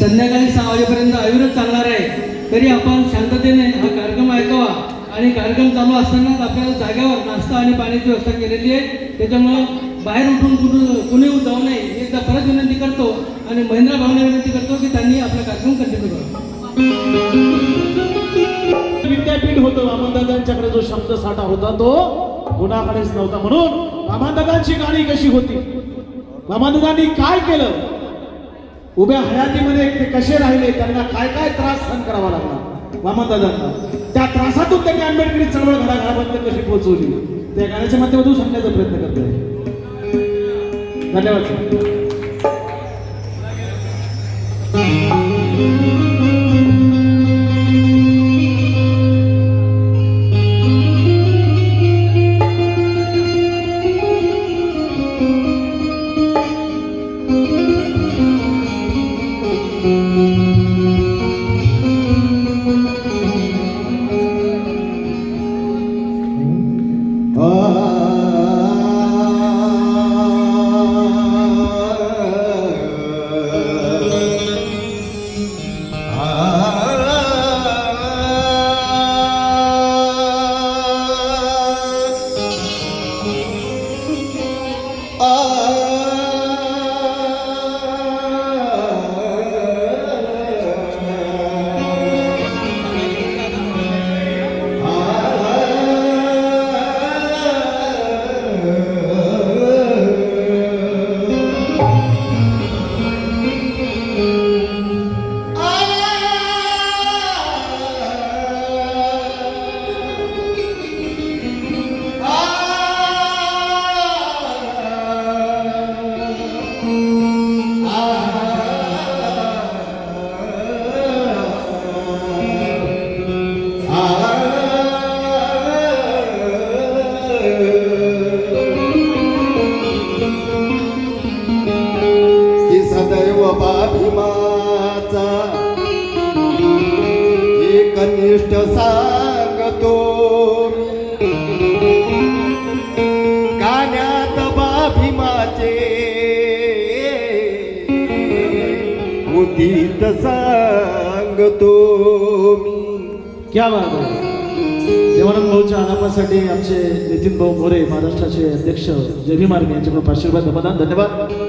संध्याकाळी सहा वाजेपर्यंत आयुर्वेद चालणार आहे. तरी आपण शांततेने हा कार्यक्रम ऐकावा. आणि कार्यक्रम चालू असतानाच आपल्याला जागेवर नाश्ता आणि पाण्याची व्यवस्था केलेली आहे. त्याच्यामुळं बाहेर उठून कुठून कुणी जाऊ नये एकदा परत विनंती करतो आणि महेंद्र भावने विनंती करतो की त्यांनी आपला कार्यक्रम कंटिन्यू करावा विद्यापीठ होतं वामनदादांच्याकडे जो शब्द साठा होता तो गुणाकडेच नव्हता. म्हणून वामनदादांची गाणी कशी होती? वामनदादांनी काय केलं? उभ्या हयातीमध्ये ते कसे राहिले त्यांना काय काय त्रास सहन करावा लागला? वामनदादांना त्या त्रासातून त्यांनी आंबेडकरी चळवळ घराघरापर्यंत कशी पोहोचवली? त्या गाण्याच्या माध्यमातून सांगण्याचा प्रयत्न करतोय. धन्यवाद. की गोष्ट सांगतो. गाण्यात बाभिमाचे उदित सांगतो. मी क्या बात आहे देवानंद भाऊच्या अनापासाठी आमचे नितीन भाऊ मोरे महाराष्ट्राचे अध्यक्ष जेबी मार्ग आर्मी यांच्याकडून पाचशे रुपये धन्यवाद.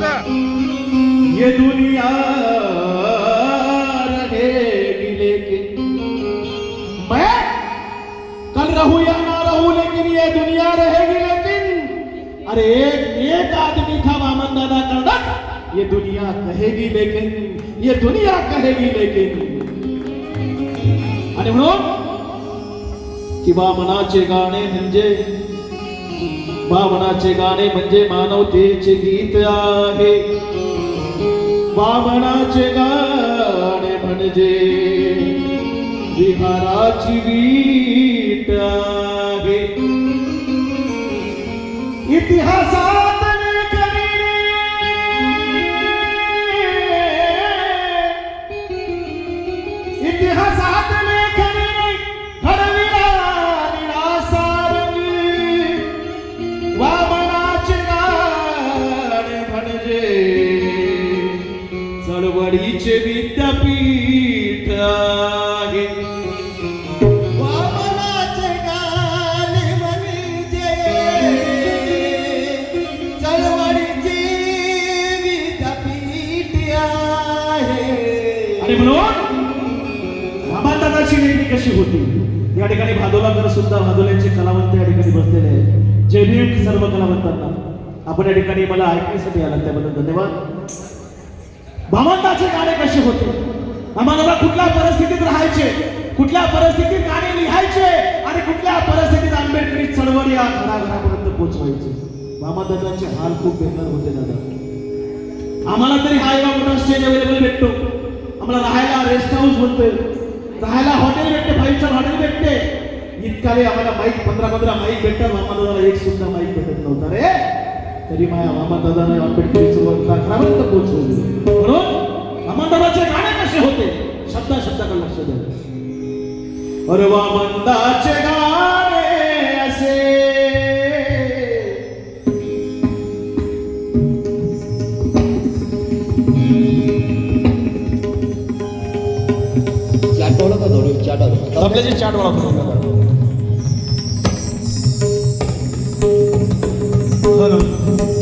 लेकिन ये दुनिया रहेगी लेकिन। मैं कल रहू या ना रहू लेकिन ये दुनिया रहेगी लेकिन। अरे एक एक आदमी था वामन दादा कर्णक ये दुनिया कहेगी लेकिन ये दुनिया कहेगी लेकिन। आणि म्हणून की वामनाचे गाणे म्हणजे वामनाचे गाणे म्हणजे मानवतेचे गीत आहे. वामनाचे गाणे म्हणजे विहाराची वीट आहे. इतिहासात विद्यापीठ आहे. वामनाचे गाणे म्हणजे चळवळीची विद्यापीठ आहे. आणि म्हणून दादाची नेहमी कशी होती? या ठिकाणी भादोलाकर सुद्धा भादोल्यांचे कलावंत या ठिकाणी बसलेले आहेत. जय सर्व कलावंतांना. आपण या ठिकाणी मला ऐकण्यासाठी आला त्याबद्दल धन्यवाद. भावंताचे गाणे कसे होते? आम्हाला कुठल्या परिस्थितीत राहायचे? कुठल्या परिस्थितीत गाणे लिहायचे? आणि कुठल्या परिस्थितीत आंबेडकरी चळवळ या घराघरापर्यंत पोहोचवायचे मामादादांचे हाल खूप बेकार होते दादा. आम्हाला तरी हा एवढा मोठा स्टेज अवेलेबल भेटतो. आम्हाला राहायला रेस्ट हाऊस बनतोय राहायला हॉटेल भेटते फाईव्ह स्टार हॉटेल भेटते. इतकाले आम्हाला माईक पंधरा पंधरा माईक भेटतात मामादादाला एक सुद्धा माईक भेटत नव्हता रे. तरी माझ्या मामादादाने आंबेडकरी चळवळ घरापर्यंत पोहोचवली. म्हणून मामादादाचे गाणे कसे होते? शब्दा शब्दाकडे लक्ष द्या. अरे वामंदाचे गाणे असे. चाटवलं का थोडं चाटवलं आपल्या जे चाट क्या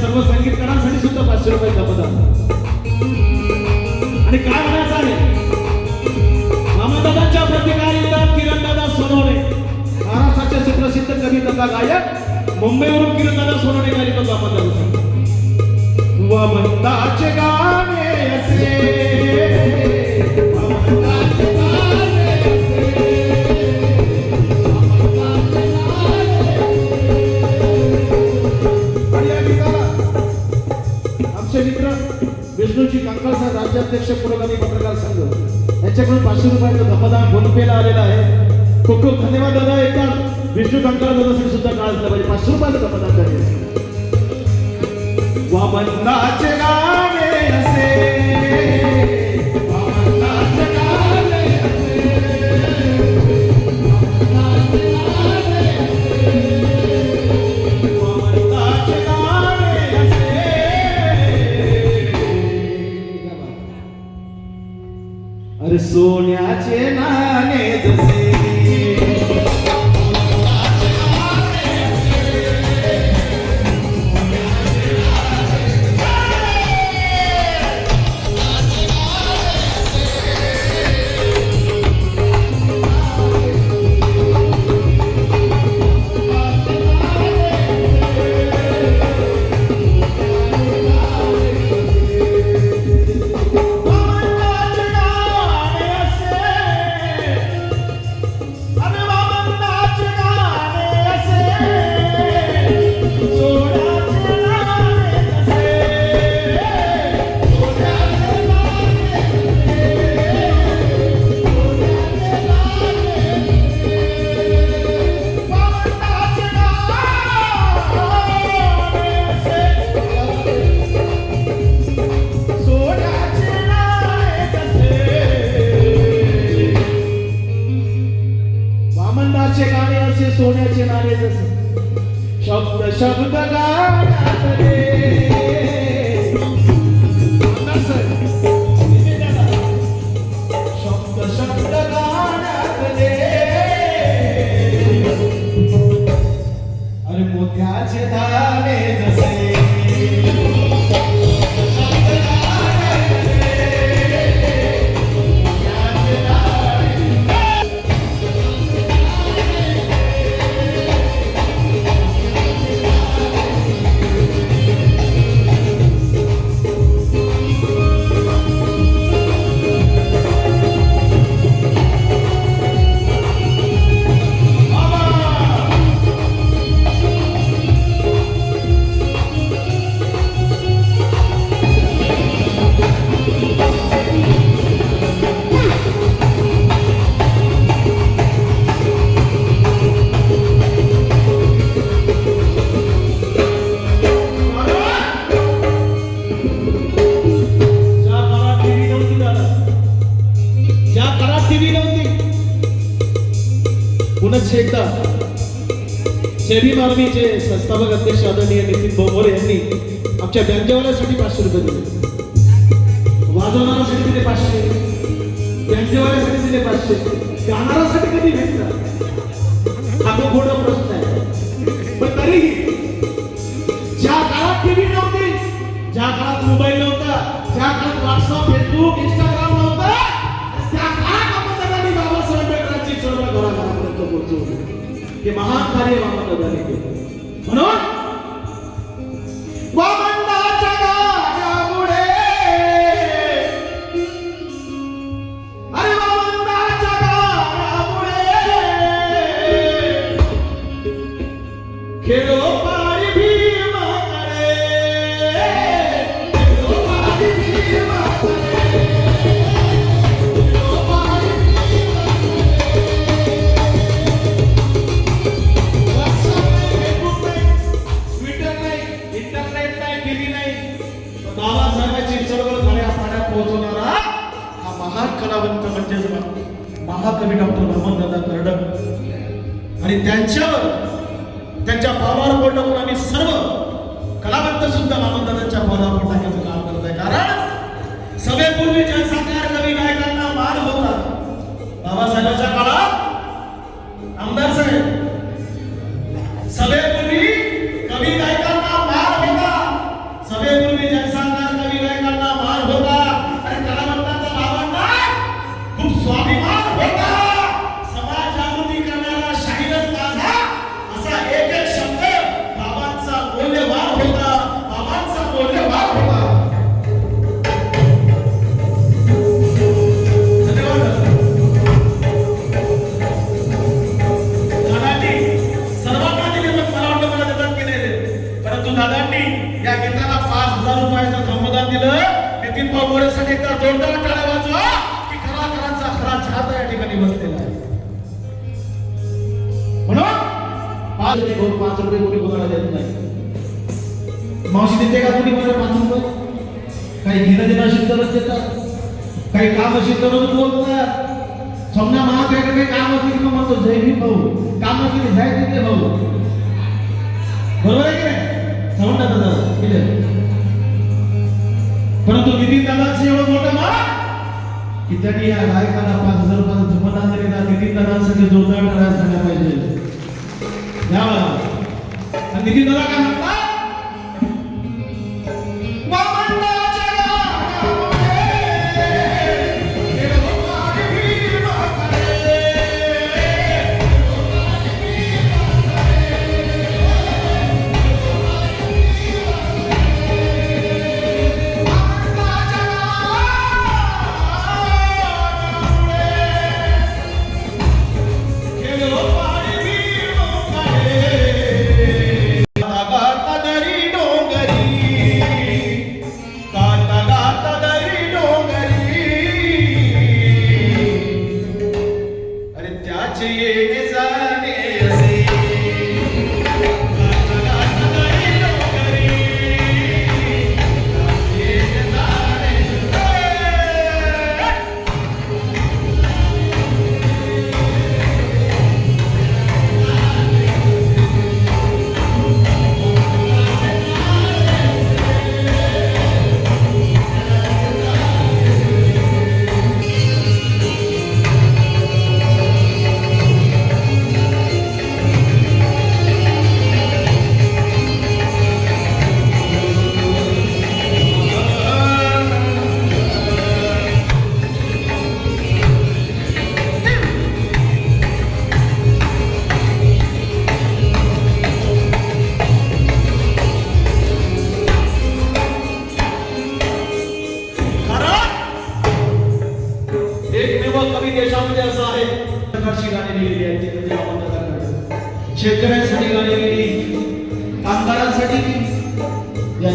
सर्व संगीतकारांसाठी सुद्धा पाचशे रुपये मतदान आणि काय म्हणायचं आहे? मामादादांच्या प्रतिकारिता किरणदादा सोनवणे. महाराष्ट्राचे सुप्रसिद्ध कविता गायक. मुंबईवरून किरणदादा सोनवणे गायक मामादादा वमंताचे गाणे असे अध्यक्ष पुरोगामी पत्रकार संघ. यांच्याकडून पाचशे रुपयाचं फोन पेला आलेला आहे. खूप खूप धन्यवाद दादा. एकदा विष्णू कंकाळ दादासाठी सुद्धा काळ असला पाहिजे पाचशे रुपयाचं धमदान द्यावे वामनाचे गाणे असे. सोन्याचे नाणे जसे शब्द शब्द संस्थापक अध्यक्ष आदरणीय नितीन बोंबोरे यांनी आमच्या बँकेवाल्यासाठी पाचशे रुपये दिले. वाजवणाऱ्यासाठी दिले पाचशे. बँकेवाल्यासाठी दिले पाचशे. गाणाऱ्यासाठी कधी भेटतात हा खूप मोठा प्रश्न आहे. पण तरीही ज्या काळात टीव्ही नव्हती ज्या काळात मोबाईल नव्हता ज्या काळात व्हॉट्सअप फेसबुक इंस्टाग्राम नव्हता त्या काळात अहमददादांनी बाबासाहेब आंबेडकरांची चळवळ घराघरापर्यंत पोहोचवली. हे महान कार्य अहमददादांनी केलं. पाच रुपये घेऊन पाच रुपये कोणी बघायला देत नाही. मावशी देते का कोणी मला पाच रुपये? काही घेणं देणं असेल तरच देतात काही काम असेल तरच बोलतात समजा महागाईकडे काही काम असली की म्हणतो जय भीम भाऊ. काम असली की जय तिथे भाऊ. बरोबर आहे की नाही? समजता दादा केलं परंतु नितीन दादाचं एवढं मोठं मा की त्यांनी या गायकाला पाच हजार रुपयाचं जुमदान दिलेला नितीन दादांसाठी जोरदार करायला सांगायला पाहिजे. द्यावा आणि नितीन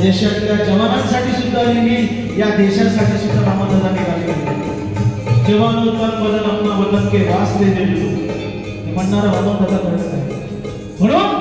देशातल्या जवानांसाठी सुद्धा लिहिली या देशासाठी सुद्धा रामदादांनी गाणी लिहिली जवान तन बदल अपना वतन के वास दे म्हणणारा रामदादा करत आहे. म्हणून